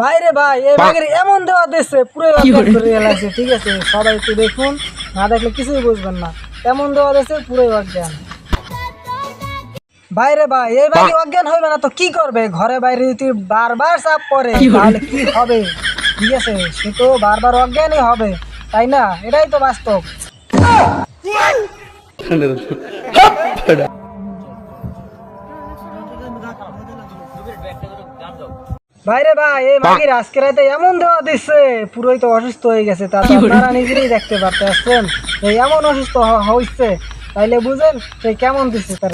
বাইরে ভাই এই বাঘের এমন দেওয়া দিচ্ছে পুরো করে গেলাছে ঠিক আছে? সবাই একটু দেখুন না দেখলে কিছুই বুঝবেন না। এমন দেওয়া দিচ্ছে পুরোই অজ্ঞান। বাইরে ভাই এই বাঘে অজ্ঞান হবে না তো কি করবে? ঘরে বাইরে যদি বারবার চাপ পরে তাহলে কি হবে? ঠিক আছে সে তো বারবার অজ্ঞানই হবে তাই না? এটাই তো বাস্তব। বাইরে ভাই এই বাঘের আজকে রাতে এমন দেওয়া দিচ্ছে পুরোই তো অসুস্থ হয়ে গেছে। তা আপনারা নিজেরই দেখতে পারতেছেন এই এমন অসুস্থ হ- হইছে। তাইলে বুঝেন সে কেমন দিচ্ছে তার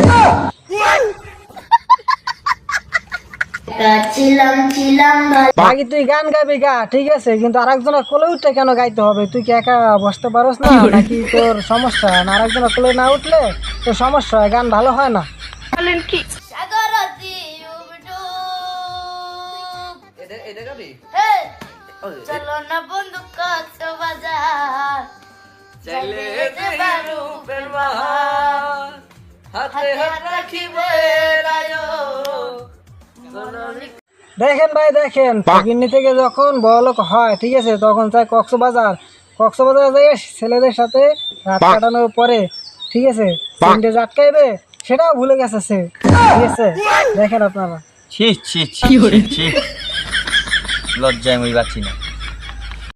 বাকি তুই গান গাবি গা ঠিক আছে কিন্তু আরেকজনের কোলে উঠতে কেন গাইতে হবে? তুই কি একা বসতে পারোস না নাকি তোর সমস্যা? না আরেকজনের কোলে না উঠলে তোর সমস্যা হয় গান ভালো হয় না। হে চলো না বন্ধু কত বাজার। চাইলে যেতে পারো হাতে হাত রাখিবে রায়ো দেখেন ভাই দেখেন ফকিন্নি থেকে যখন বড়লোক হয় ঠিক আছে তখন চাই কক্সবাজার। কক্সবাজার যাই ছেলেদের সাথে রাত কাটানোর পরে ঠিক আছে তিনটে আটকাইবে সেটাও ভুলে গেছে সে। ঠিক আছে দেখেন আপনারা। ছি ছি ছি, ছি। লজ্জায় মই পাচ্ছি না।